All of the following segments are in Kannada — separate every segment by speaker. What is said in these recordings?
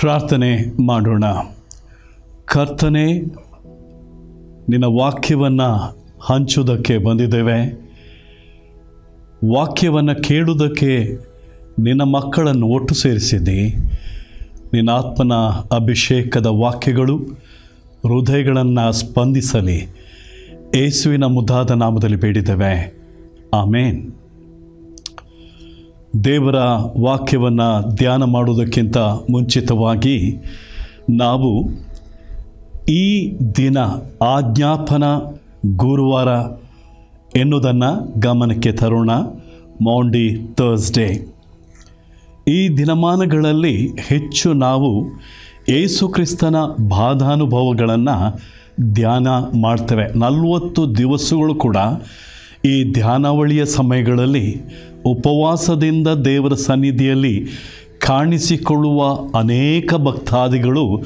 Speaker 1: ಪ್ರಾರ್ಥನೆ ಮಾಡೋಣ. ಕರ್ತನೆ, ನಿನ್ನ ವಾಕ್ಯವನ್ನು ಹಂಚುವುದಕ್ಕೆ ಬಂದಿದ್ದೇವೆ. ವಾಕ್ಯವನ್ನು ಕೇಳುವುದಕ್ಕೆ ನಿನ್ನ ಮಕ್ಕಳನ್ನು ಒಟ್ಟು ಸೇರಿಸಿದ್ದಿ. ನಿನ್ನ ಆತ್ಮನ ಅಭಿಷೇಕದ ವಾಕ್ಯಗಳು ಹೃದಯಗಳನ್ನು ಸ್ಪಂದಿಸಲಿ. ಏಸುವಿನ ಮುದ್ದಾದ ನಾಮದಲ್ಲಿ ಬೇಡಿದ್ದೇವೆ. ಆಮೇನ್. ದೇವರ ವಾಕ್ಯವನ್ನು ಧ್ಯಾನ ಮಾಡುವುದಕ್ಕಿಂತ ಮುಂಚಿತವಾಗಿ ನಾವು ಈ ದಿನ ಆಜ್ಞಾಪನ ಗುರುವಾರ ಎನ್ನುವುದನ್ನು ಗಮನಕ್ಕೆ ತರೋಣ. Maundy Thursday. ಈ ದಿನಮಾನಗಳಲ್ಲಿ ಹೆಚ್ಚು ನಾವು ಯೇಸುಕ್ರಿಸ್ತನ ಬಾಧಾನುಭವಗಳನ್ನು ಧ್ಯಾನ ಮಾಡ್ತೇವೆ. ನಲವತ್ತು ದಿವಸಗಳು ಕೂಡ ಈ ಧ್ಯಾನಾವಳಿಯ ಸಮಯಗಳಲ್ಲಿ ಉಪವಾಸದಿಂದ ದೇವರ ಸನ್ನಿಧಿಯಲ್ಲಿ ಕಾಣಿಸಿಕೊಳ್ಳುವ ಅನೇಕ ಭಕ್ತಾದಿಗಳು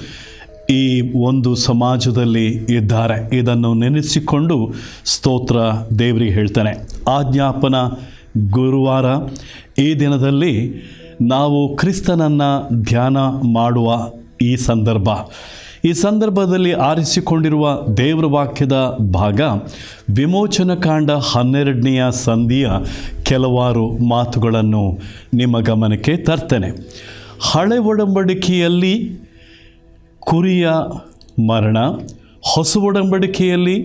Speaker 1: ಈ ಒಂದು ಸಮಾಜದಲ್ಲಿ ಇದ್ದಾರೆ. ಇದನ್ನು ನೆನೆಸಿಕೊಂಡು ಸ್ತೋತ್ರ ದೇವರಿಗೆ ಹೇಳ್ತಾನೆ. ಆಜ್ಞಾಪನ ಗುರುವಾರ ಈ ದಿನದಲ್ಲಿ ನಾವು ಕ್ರಿಸ್ತನನ್ನು ಧ್ಯಾನ ಮಾಡುವ ಈ ಸಂದರ್ಭ. ಈ ಸಂದರ್ಭದಲ್ಲಿ ಆರಿಸಿಕೊಂಡಿರುವ ದೇವರ ವಾಕ್ಯದ ಭಾಗ, ವಿಮೋಚನ ಕಾಂಡ ಹನ್ನೆರಡನೆಯ ಸಂಧಿಯ ಕೆಲವಾರು ಮಾತುಗಳನ್ನು ನಿಮ್ಮ ಗಮನಕ್ಕೆ ತರ್ತೇನೆ. ಹಳೆ ಒಡಂಬಡಿಕೆಯಲ್ಲಿ ಕುರಿಯ ಮರಣ, ಹೊಸ ಒಡಂಬಡಿಕೆಯಲ್ಲಿ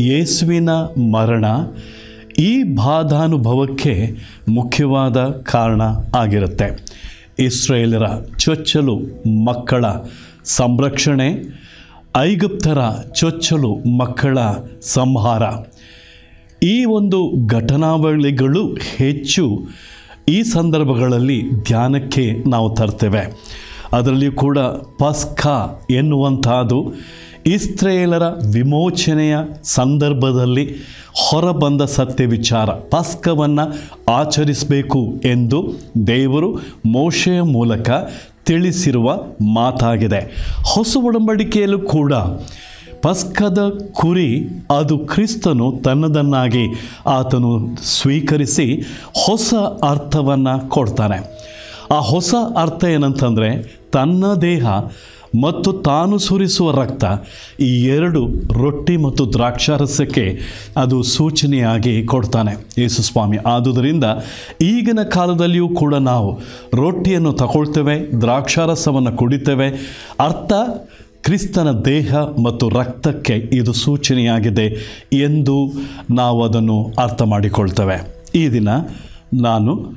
Speaker 1: ಯೇಸುವಿನ ಮರಣ, ಈ ಬಾಧಾನುಭವಕ್ಕೆ ಮುಖ್ಯವಾದ ಕಾರಣ ಆಗಿರುತ್ತೆ. ಇಸ್ರೇಲರ ಚೊಚ್ಚಲು ಮಕ್ಕಳ ಸಂರಕ್ಷಣೆ, ಐಗುಪ್ತರ ಚೊಚ್ಚಲು ಮಕ್ಕಳ ಸಂಹಾರ. ಈ ಒಂದು ಘಟನಾವಳಿಗಳು ಹೆಚ್ಚು ಈ ಸಂದರ್ಭಗಳಲ್ಲಿ ಧ್ಯಾನಕ್ಕೆ ನಾವು ತರ್ತೇವೆ. ಅದರಲ್ಲಿಯೂ ಕೂಡ ಪಸ್ಕ ಎನ್ನುವಂತಹದ್ದು ಇಸ್ರೇಲರ ವಿಮೋಚನೆಯ ಸಂದರ್ಭದಲ್ಲಿ ಹೊರಬಂದ ಸತ್ಯ ವಿಚಾರ. ಪಸ್ಕವನ್ನು ಆಚರಿಸಬೇಕು ಎಂದು ದೇವರು ಮೋಶೆಯ ಮೂಲಕ ತಿಳಿಸಿರುವ ಮಾತಾಗಿದೆ. ಹೊಸ ಒಡಂಬಡಿಕೆಯಲ್ಲೂ ಕೂಡ ಪಸ್ಕದ ಕುರಿ ಅದು ಕ್ರಿಸ್ತನು ತನ್ನದನ್ನಾಗಿ ಆತನು ಸ್ವೀಕರಿಸಿ ಹೊಸ ಅರ್ಥವನ್ನು ಕೊಡ್ತಾನೆ. ಆ ಹೊಸ ಅರ್ಥ ಏನಂತಂದರೆ ತನ್ನ ದೇಹ ಮತ್ತು ತಾನು ಸುರಿಸುವ ರಕ್ತ ಈ ಎರಡು ರೊಟ್ಟಿ ಮತ್ತು ದ್ರಾಕ್ಷಾರಸಕ್ಕೆ ಅದು ಸೂಚನೆಯಾಗಿ ಕೊಡ್ತಾನೆ. ಯೇಸುಸ್ವಾಮಿ ಆದುದರಿಂದ ಈಗಿನ ಕಾಲದಲ್ಲಿಯೂ ಕೂಡ ನಾವು ರೊಟ್ಟಿಯನ್ನು ತಗೊಳ್ತೇವೆ, ದ್ರಾಕ್ಷಾರಸವನ್ನು ಕುಡಿತೇವೆ. ಅರ್ಥ, ಕ್ರಿಸ್ತನ ದೇಹ ಮತ್ತು ರಕ್ತಕ್ಕೆ ಇದು ಸೂಚನೆಯಾಗಿದೆ ಎಂದು ನಾವು ಅದನ್ನು ಅರ್ಥ ಮಾಡಿಕೊಳ್ತೇವೆ. ಈ ದಿನ ನಾನು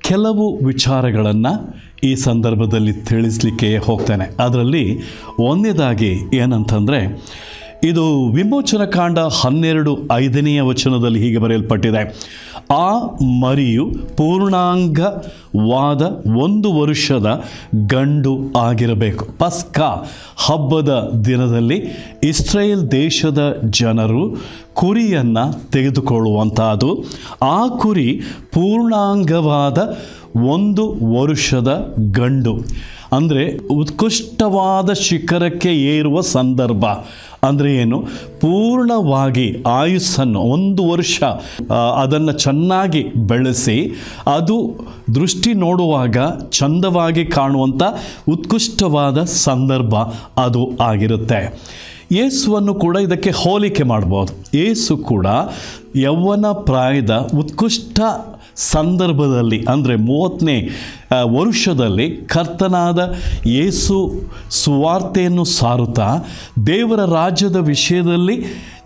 Speaker 1: ಕೆಲವು ವಿಚಾರಗಳನ್ನು ಈ ಸಂದರ್ಭದಲ್ಲಿ ತಿಳಿಸ್ಲಿಕ್ಕೆ ಹೋಗ್ತೇನೆ. ಅದರಲ್ಲಿ ಒಂದನೇದಾಗಿ ಏನಂತಂದರೆ, ಇದು ವಿಮೋಚನ ಕಾಂಡ ಹನ್ನೆರಡು ಐದನೆಯ ವಚನದಲ್ಲಿ ಹೀಗೆ ಬರೆಯಲ್ಪಟ್ಟಿದೆ. ಆ ಮರಿಯು ಪೂರ್ಣಾಂಗವಾದ ಒಂದು ವರ್ಷದ ಗಂಡು ಆಗಿರಬೇಕು. ಪಸ್ಕ ಹಬ್ಬದ ದಿನದಲ್ಲಿ ಇಸ್ರೇಲ್ ದೇಶದ ಜನರು ಕುರಿಯನ್ನು ತೆಗೆದುಕೊಳ್ಳುವಂಥದ್ದು ಆ ಕುರಿ ಪೂರ್ಣಾಂಗವಾದ ಒಂದು ವರುಷದ ಗಂಡು. ಅಂದರೆ ಉತ್ಕೃಷ್ಟವಾದ ಶಿಖರಕ್ಕೆ ಏರುವ ಸಂದರ್ಭ. ಅಂದರೆ ಏನು? ಪೂರ್ಣವಾಗಿ ಆಯುಸ್ಸನ್ನು ಒಂದು ವರ್ಷ ಅದನ್ನು ಚೆನ್ನಾಗಿ ಬೆಳೆಸಿ, ಅದು ದೃಷ್ಟಿ ನೋಡುವಾಗ ಚಂದವಾಗಿ ಕಾಣುವಂಥ ಉತ್ಕೃಷ್ಟವಾದ ಸಂದರ್ಭ ಅದು ಆಗಿರುತ್ತೆ. ಯೇಸುವನ್ನು ಕೂಡ ಇದಕ್ಕೆ ಹೋಲಿಕೆ ಮಾಡ್ಬೋದು. ಯೇಸು ಕೂಡ ಯೌವನ ಪ್ರಾಯದ ಉತ್ಕೃಷ್ಟ ಸಂದರ್ಭದಲ್ಲಿ, ಅಂದರೆ ಮೂವತ್ತನೇ ವರುಷದಲ್ಲಿ ಕರ್ತನಾದ ಯೇಸು ಸುವಾರ್ತೆಯನ್ನು ಸಾರುತ್ತಾ, ದೇವರ ರಾಜ್ಯದ ವಿಷಯದಲ್ಲಿ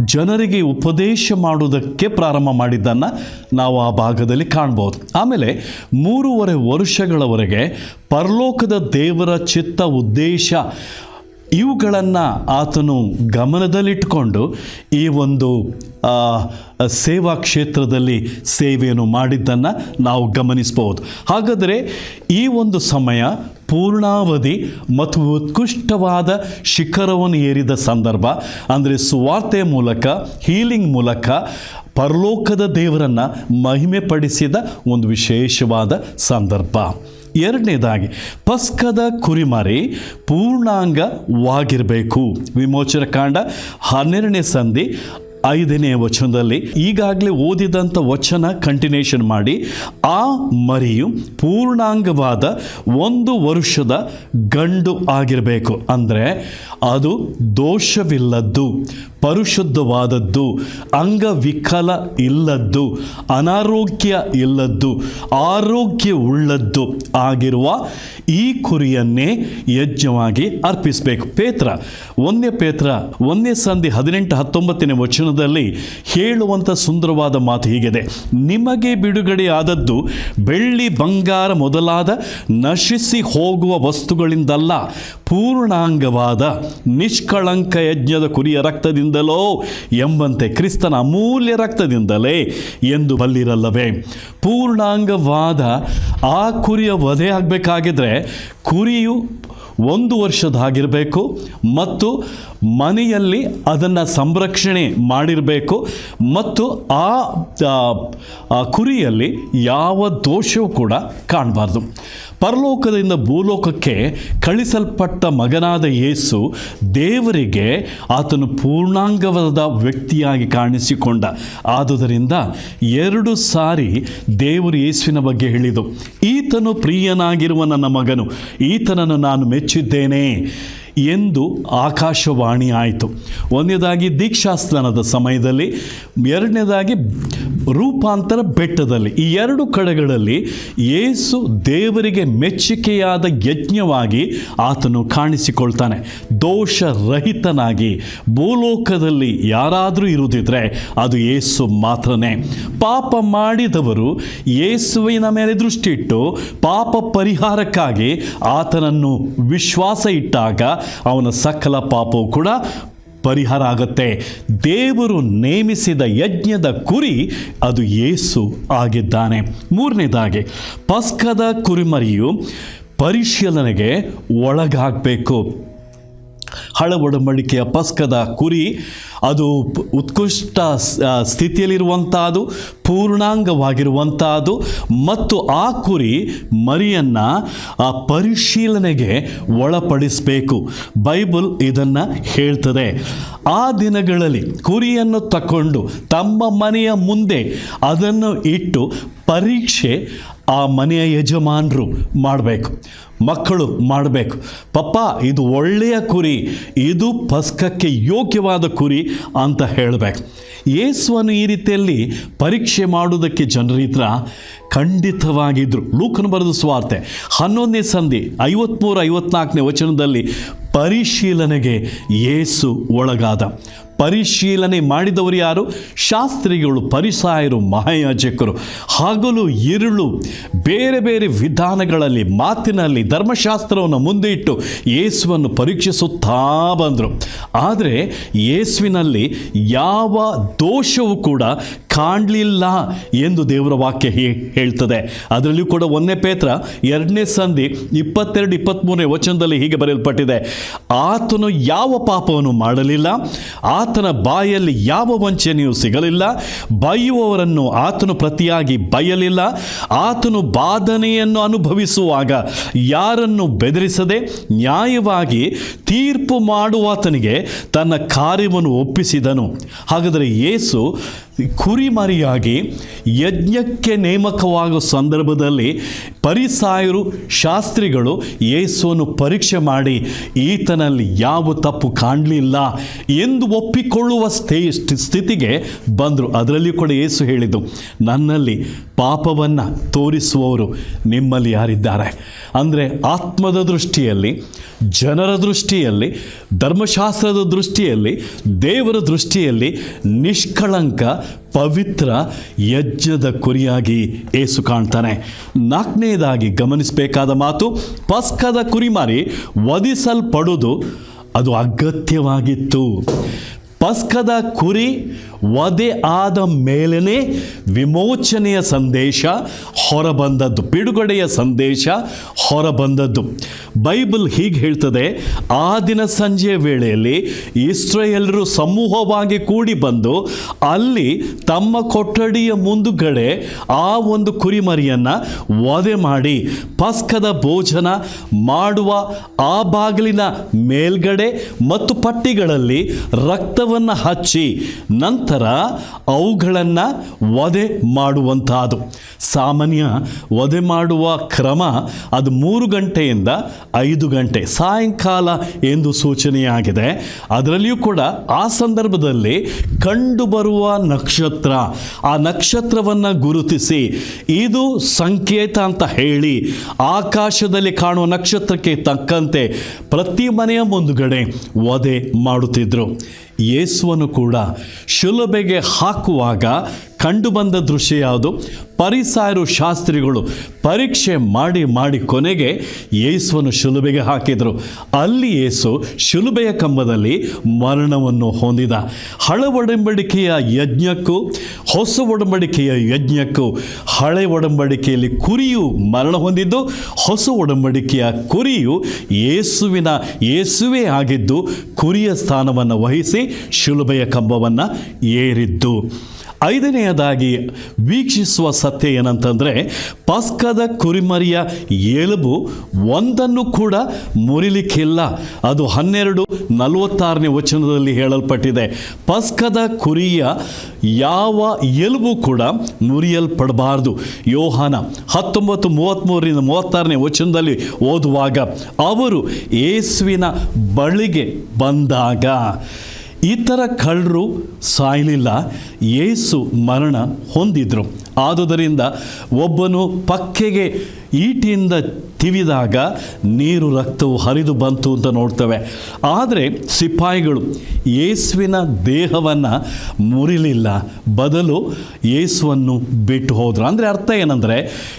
Speaker 1: ಜನರಿಗೆ ಉಪದೇಶ ಮಾಡುವುದಕ್ಕೆ ಪ್ರಾರಂಭ ಮಾಡಿದ್ದನ್ನು ನಾವು ಆ ಭಾಗದಲ್ಲಿ ಕಾಣ್ಬೋದು. ಆಮೇಲೆ ಮೂರುವರೆ ವರ್ಷಗಳವರೆಗೆ ಪರಲೋಕದ ದೇವರ ಚಿತ್ತ ಉದ್ದೇಶ ಇವುಗಳನ್ನು ಆತನು ಗಮನದಲ್ಲಿಟ್ಟುಕೊಂಡು ಈ ಒಂದು ಸೇವಾ ಕ್ಷೇತ್ರದಲ್ಲಿ ಸೇವೆಯನ್ನು ಮಾಡಿದ್ದನ್ನು ನಾವು ಗಮನಿಸಬಹುದು ಹಾಗಾದರೆ ಈ ಒಂದು ಸಮಯ ಪೂರ್ಣಾವಧಿ ಮತ್ತು ಉತ್ಕೃಷ್ಟವಾದ ಶಿಖರವನ್ನು ಏರಿದ ಸಂದರ್ಭ, ಅಂದರೆ ಸುವಾರ್ತೆ ಮೂಲಕ, ಹೀಲಿಂಗ್ ಮೂಲಕ ಪರಲೋಕದ ದೇವರನ್ನು ಮಹಿಮೆ ಪಡಿಸಿದ ಒಂದು ವಿಶೇಷವಾದ ಸಂದರ್ಭ. ಎರಡನೇದಾಗಿ ಪಸ್ಕದ ಕುರಿಮರಿ ಪೂರ್ಣಾಂಗವಾಗಿರಬೇಕು. ವಿಮೋಚನ ಕಾಂಡ ಹನ್ನೆರಡನೇ ಸಂಧಿ ಐದನೇ ವಚನದಲ್ಲಿ ಈಗಾಗಲೇ ಓದಿದಂಥ ವಚನ ಕಂಟಿನ್ಯೂಷನ್ ಮಾಡಿ, ಆ ಮರಿಯು ಪೂರ್ಣಾಂಗವಾದ ಒಂದು ವರ್ಷದ ಗಂಡು ಆಗಿರಬೇಕು. ಅಂದರೆ ಅದು ದೋಷವಿಲ್ಲದ್ದು, ಪರಿಶುದ್ಧವಾದದ್ದು, ಅಂಗವಿಕಲ ಇಲ್ಲದ್ದು, ಅನಾರೋಗ್ಯ ಇಲ್ಲದ್ದು, ಆರೋಗ್ಯ ಉಳ್ಳದ್ದು ಆಗಿರುವ ಈ ಕುರಿಯನ್ನೇ ಯಜ್ಞವಾಗಿ ಅರ್ಪಿಸಬೇಕು. ಪೇತ್ರ ಒಂದೇ ಪೇತ್ರ ಒಂದೇ ಸಂಧಿ ಹದಿನೆಂಟು, ಹತ್ತೊಂಬತ್ತನೇ ವಚನದಲ್ಲಿ ಹೇಳುವಂಥ ಸುಂದರವಾದ ಮಾತು ಹೀಗಿದೆ. ನಿಮಗೆ ಬಿಡುಗಡೆ ಆದದ್ದು ಬೆಳ್ಳಿ ಬಂಗಾರ ಮೊದಲಾದ ನಶಿಸಿ ಹೋಗುವ ವಸ್ತುಗಳಿಂದಲ್ಲ ಪೂರ್ಣಾಂಗವಾದ ನಿಷ್ಕಳಂಕ ಯಜ್ಞದ ಕುರಿಯ ರಕ್ತದಿಂದಲೋ ಎಂಬಂತೆ ಕ್ರಿಸ್ತನ ಅಮೂಲ್ಯ ರಕ್ತದಿಂದಲೇ ಎಂದು ಬಲ್ಲಿರಲ್ಲವೇ. ಪೂರ್ಣಾಂಗವಾದ ಆ ಕುರಿಯ ವಧೆ ಆಗಬೇಕಾಗಿದ್ರೆ ಕುರಿಯು ಒಂದು ವರ್ಷದಾಗಿರಬೇಕು ಮತ್ತು ಮನೆಯಲ್ಲಿ ಅದನ್ನು ಸಂರಕ್ಷಣೆ ಮಾಡಿರಬೇಕು ಮತ್ತು ಆ ಕುರಿಯಲ್ಲಿ ಯಾವ ದೋಷವೂ ಕೂಡ ಕಾಣಬಾರ್ದು. ಪರಲೋಕದಿಂದ ಭೂಲೋಕಕ್ಕೆ ಕಳಿಸಲ್ಪಟ್ಟ ಮಗನಾದ ಯೇಸು ದೇವರಿಗೆ ಆತನು ಪೂರ್ಣಾಂಗವಾದ ವ್ಯಕ್ತಿಯಾಗಿ ಕಾಣಿಸಿಕೊಂಡ. ಆದುದರಿಂದ ಎರಡು ಸಾರಿ ದೇವರು ಯೇಸುವಿನ ಬಗ್ಗೆ ಹೇಳಿದು ಈತನು ಪ್ರಿಯನಾಗಿರುವ ನನ್ನ ಮಗನು, ಈತನನ್ನು ನಾನು ಮೆಚ್ಚಿದ್ದೇನೆ. ಎಂದು ಆಕಾಶವಾಣಿ ಆಯಿತು. ಒಂದನೇದಾಗಿ ದೀಕ್ಷಾಸ್ನಾನದ ಸಮಯದಲ್ಲಿ, ಎರಡನೇದಾಗಿ ರೂಪಾಂತರ ಬೆಟ್ಟದಲ್ಲಿ. ಈ ಎರಡು ಕಡೆಗಳಲ್ಲಿ ಯೇಸು ದೇವರಿಗೆ ಮೆಚ್ಚುಗೆಯಾದ ಯಜ್ಞವಾಗಿ ಆತನು ಕಾಣಿಸಿಕೊಳ್ತಾನೆ. ದೋಷರಹಿತನಾಗಿ ಭೂಲೋಕದಲ್ಲಿ ಯಾರಾದರೂ ಇರುವುದಿದ್ರೆ ಅದು ಯೇಸು ಮಾತ್ರನೇ. ಪಾಪ ಮಾಡಿದವರು ಯೇಸುವಿನ ಮೇಲೆ ದೃಷ್ಟಿಟ್ಟು ಪಾಪ ಪರಿಹಾರಕ್ಕಾಗಿ ಆತನನ್ನು ವಿಶ್ವಾಸ ಇಟ್ಟಾಗ ಅವನ ಸಕಲ ಪಾಪವು ಕೂಡ ಪರಿಹಾರ ಆಗುತ್ತೆ. ದೇವರು ನೇಮಿಸಿದ ಯಜ್ಞದ ಕುರಿ ಅದು ಯೇಸು ಆಗಿದ್ದಾನೆ. ಮೂರನೇದಾಗಿ, ಪಸ್ಕದ ಕುರಿಮರಿಯು ಪರಿಶೀಲನೆಗೆ ಒಳಗಾಗಬೇಕು. ಹಳ ಒಡಂಬಡಿಕೆಯ ಪಸ್ಕದ ಕುರಿ ಅದು ಉತ್ಕೃಷ್ಟ ಸ್ಥಿತಿಯಲ್ಲಿರುವಂಥದ್ದು ಪೂರ್ಣಾಂಗವಾಗಿರುವಂಥದ್ದು ಮತ್ತು ಆ ಕುರಿ ಮರಿಯನ್ನು, ಆ, ಪರಿಶೀಲನೆಗೆ ಒಳಪಡಿಸಬೇಕು. ಬೈಬಲ್ ಇದನ್ನು ಹೇಳ್ತದೆ. ಆ ದಿನಗಳಲ್ಲಿ ಕುರಿಯನ್ನು ತಕೊಂಡು ತಮ್ಮ ಮನೆಯ ಮುಂದೆ ಅದನ್ನು ಇಟ್ಟು ಪರೀಕ್ಷೆ ಆ ಮನೆಯ ಯಜಮಾನರು ಮಾಡಬೇಕು. ಮಕ್ಕಳು ಮಾಡಬೇಕು. ಪಪ್ಪ, ಇದು ಒಳ್ಳೆಯ ಕುರಿ, ಇದು ಪಸ್ಕಕ್ಕೆ ಯೋಗ್ಯವಾದ ಕುರಿ ಅಂತ ಹೇಳಬೇಕು. ಯೇಸುವನ್ನು ಈ ರೀತಿಯಲ್ಲಿ ಪರೀಕ್ಷೆ ಮಾಡುವುದಕ್ಕೆ ಜನರಿದ್ರ ಖಂಡಿತವಾಗಿದ್ದರು ಲೂಕನು ಬರೆದ ಸ್ವಾರ್ತೆ, ಹನ್ನೊಂದನೇ ಸಂಧಿ ಐವತ್ತ್ಮೂರು ಐವತ್ನಾಲ್ಕನೇ ವಚನದಲ್ಲಿ ಪರಿಶೀಲನೆಗೆ ಯೇಸು ಒಳಗಾದ. ಪರಿಶೀಲನೆ ಮಾಡಿದವರು ಯಾರು? ಶಾಸ್ತ್ರಿಗಳು, ಪರಿಸಾಯರು, ಮಹಾಯಾಜಕರು. ಹಗಲು, ಇರುಳು, ಬೇರೆ ಬೇರೆ ವಿಧಾನಗಳಲ್ಲಿ, ಮಾತಿನಲ್ಲಿ, ಧರ್ಮಶಾಸ್ತ್ರವನ್ನು ಮುಂದೆ ಇಟ್ಟು ಯೇಸುವನ್ನು ಪರೀಕ್ಷಿಸುತ್ತಾ ಬಂದರು. ಆದರೆ ಯೇಸುವಿನಲ್ಲಿ ಯಾವ ದೋಷವೂ ಕೂಡ ಕಾಣಲಿಲ್ಲ ಎಂದು ದೇವರ ವಾಕ್ಯ ಹೇಳ್ತದೆ. ಅದರಲ್ಲಿಯೂ ಕೂಡ ಒಂದನೇ ಪೇತ್ರ ಎರಡನೇ ಸಂಧಿ ಇಪ್ಪತ್ತೆರಡು ಇಪ್ಪತ್ತ್ಮೂರನೇ ವಚನದಲ್ಲಿ ಹೀಗೆ ಬರೆಯಲ್ಪಟ್ಟಿದೆ. ಆತನು ಯಾವ ಪಾಪವನ್ನು ಮಾಡಲಿಲ್ಲ, ಆತನ ಬಾಯಲ್ಲಿ ಯಾವ ವಂಚನೆಯೂ ಸಿಗಲಿಲ್ಲ, ಬೈಯುವವರನ್ನು ಆತನು ಪ್ರತಿಯಾಗಿ ಬಯಲಿಲ್ಲ, ಆತನು ಬಾಧನೆಯನ್ನು ಅನುಭವಿಸುವಾಗ ಯಾರನ್ನು ಬೆದರಿಸದೆ ನ್ಯಾಯವಾಗಿ ತೀರ್ಪು ಮಾಡುವಾತನಿಗೆ ತನ್ನ ಕಾರ್ಯವನ್ನು ಒಪ್ಪಿಸಿದನು. ಹಾಗಾದರೆ ಯೇಸು ಕುರಿಮರಿಯಾಗಿ ಯಜ್ಞಕ್ಕೆ ನೇಮಕವಾಗುವ ಸಂದರ್ಭದಲ್ಲಿ ಪರಿಸಾಯರು ಶಾಸ್ತ್ರಿಗಳು ಯೇಸುವನ್ನು ಪರೀಕ್ಷೆ ಮಾಡಿ ಈತನಲ್ಲಿ ಯಾವ ತಪ್ಪು ಕಾಣಲಿಲ್ಲ ಎಂದು ಒಪ್ಪಿಕೊಳ್ಳುವ ಸ್ಥೇ, ಸ್ಥಿತಿಗೆ ಬಂದರು. ಅದರಲ್ಲಿಯೂ ಕೂಡ ಯೇಸು ಹೇಳಿದ್ದು, ನನ್ನಲ್ಲಿ ಪಾಪವನ್ನು ತೋರಿಸುವವರು ನಿಮ್ಮಲ್ಲಿ ಯಾರಿದ್ದಾರೆ? ಅಂದರೆ ಆತ್ಮದ ದೃಷ್ಟಿಯಲ್ಲಿ, ಜನರ ದೃಷ್ಟಿಯಲ್ಲಿ, ಧರ್ಮಶಾಸ್ತ್ರದ ದೃಷ್ಟಿಯಲ್ಲಿ, ದೇವರ ದೃಷ್ಟಿಯಲ್ಲಿ ನಿಷ್ಕಳಂಕ ಪವಿತ್ರ ಯಜ್ಞದ ಕುರಿಯಾಗಿ ಏಸು ಕಾಣ್ತಾನೆ. ನಾಲ್ಕನೇದಾಗಿ ಗಮನಿಸಬೇಕಾದ ಮಾತು ಪಸ್ಕದ ಕುರಿಮಾರಿ ವಧಿಸಲ್ಪಡುವುದು ಅದು ಅಗತ್ಯವಾಗಿತ್ತು. ಪಸ್ಕದ ಕುರಿ ವಧೆ ಆದ ಮೇಲೇ ವಿಮೋಚನೆಯ ಸಂದೇಶ, ಹೊರಬಂದದ್ದು ಬಿಡುಗಡೆಯ ಸಂದೇಶ, ಹೊರಬಂದದ್ದು. ಬೈಬಲ್ ಹೀಗೆ ಹೇಳ್ತದೆ, ಆ ದಿನ ಸಂಜೆ ವೇಳೆಯಲ್ಲಿ ಇಸ್ರೇಲರು ಸಮೂಹವಾಗಿ ಕೂಡಿ ಬಂದು ಅಲ್ಲಿ ತಮ್ಮ ಕೊಠಡಿಯ ಮುಂದುಗಡೆ ಆ ಒಂದು ಕುರಿಮರಿಯನ್ನು ವಧೆ ಮಾಡಿ ಪಸ್ಕದ ಭೋಜನ ಮಾಡುವ ಆ ಬಾಗಿಲಿನ ಮೇಲ್ಗಡೆ ಮತ್ತು ಪಟ್ಟಿಗಳಲ್ಲಿ ರಕ್ತವನ್ನು ಹಚ್ಚಿ ನಂತರ ಅವುಗಳನ್ನು ವಧೆ ಮಾಡುವಂಥದ್ದು ಸಾಮಾನ್ಯ ವಧೆ ಮಾಡುವ ಕ್ರಮ ಅದು ಮೂರು ಗಂಟೆಯಿಂದ ಐದು ಗಂಟೆ, ಸಾಯಂಕಾಲ ಎಂದು ಸೂಚನೆಯಾಗಿದೆ. ಅದರಲ್ಲಿಯೂ ಕೂಡ ಆ ಸಂದರ್ಭದಲ್ಲಿ ಕಂಡುಬರುವ ನಕ್ಷತ್ರ, ಆ ನಕ್ಷತ್ರವನ್ನು ಗುರುತಿಸಿ, ಇದು ಸಂಕೇತ ಅಂತ ಹೇಳಿ ಆಕಾಶದಲ್ಲಿ ಕಾಣುವ ನಕ್ಷತ್ರಕ್ಕೆ ತಕ್ಕಂತೆ ಪ್ರತಿ ಮನೆಯ ಮುಂದುಗಡೆ ವಧೆ ಮಾಡುತ್ತಿದ್ದರು ಯೇಸುವನ್ನು ಕೂಡ ಶುಲಭೆಗೆ ಹಾಕುವಾಗ ಕಂಡುಬಂದ ದೃಶ್ಯ ಯಾವುದು? ಪರಿಸಾಯರು ಶಾಸ್ತ್ರಿಗಳು ಪರೀಕ್ಷೆ ಮಾಡಿ ಮಾಡಿ ಕೊನೆಗೆ ಯೇಸುವನ್ನು ಶಿಲುಬೆಗೆ ಹಾಕಿದರು. ಅಲ್ಲಿ ಯೇಸು ಶಿಲುಬೆಯ ಕಂಬದಲ್ಲಿ ಮರಣವನ್ನು ಹೊಂದಿದ. ಹಳೆ ಒಡಂಬಡಿಕೆಯ ಯಜ್ಞಕ್ಕೂ, ಹೊಸ ಒಡಂಬಡಿಕೆಯ ಯಜ್ಞಕ್ಕೂ ಹಳೆ ಒಡಂಬಡಿಕೆಯಲ್ಲಿ ಕುರಿಯು ಮರಣ ಹೊಂದಿದ್ದು, ಹೊಸ ಒಡಂಬಡಿಕೆಯ ಕುರಿಯು ಯೇಸುವಿನ, ಯೇಸುವೇ ಆಗಿದ್ದು ಕುರಿಯ ಸ್ಥಾನವನ್ನು ವಹಿಸಿ ಶಿಲುಬೆಯ ಕಂಬವನ್ನು ಏರಿದ್ದು. ಐದನೆಯದಾಗಿ ವೀಕ್ಷಿಸುವ ಸತ್ಯ ಏನಂತಂದರೆ ಪಸ್ಕದ ಕುರಿಮರಿಯ ಎಲುಬು ಒಂದನ್ನು ಕೂಡ ಮುರಿಲಿಕ್ಕಿಲ್ಲ. ಅದು ಹನ್ನೆರಡು ನಲವತ್ತಾರನೇ ವಚನದಲ್ಲಿ ಹೇಳಲ್ಪಟ್ಟಿದೆ. ಪಸ್ಕದ ಕುರಿಯ ಯಾವ ಎಲುಬು ಕೂಡ ಮುರಿಯಲ್ಪಡಬಾರ್ದು. ಯೋಹಾನ ಹತ್ತೊಂಬತ್ತು ಮೂವತ್ತ್ಮೂರರಿಂದ ಮೂವತ್ತಾರನೇ ವಚನದಲ್ಲಿ ಓದುವಾಗ, ಅವರು ಯೇಸುವಿನ ಬಳಿಗೆ ಬಂದಾಗ ಇತರ ಕಳ್ಳರು ಸಾಯಲಿಲ್ಲ. ಏಸು ಮರಣ ಹೊಂದಿದ್ರು. ಆದುದರಿಂದ ಒಬ್ಬನು ಪಕ್ಕೆಗೆ ಈಟಿಯಿಂದ ತಿವಿದಾಗ ನೀರು ರಕ್ತವು ಹರಿದು ಬಂತು ಅಂತ ನೋಡ್ತವೆ. ಆದರೆ ಸಿಪಾಯಿಗಳು ಯೇಸುವಿನ ದೇಹವನ್ನು ಮುರಿಲಿಲ್ಲ. ಬದಲು ಯೇಸುವನ್ನು ಬಿಟ್ಟು ಹೋದರು. ಅಂದರೆ ಅರ್ಥ ಏನಂದರೆ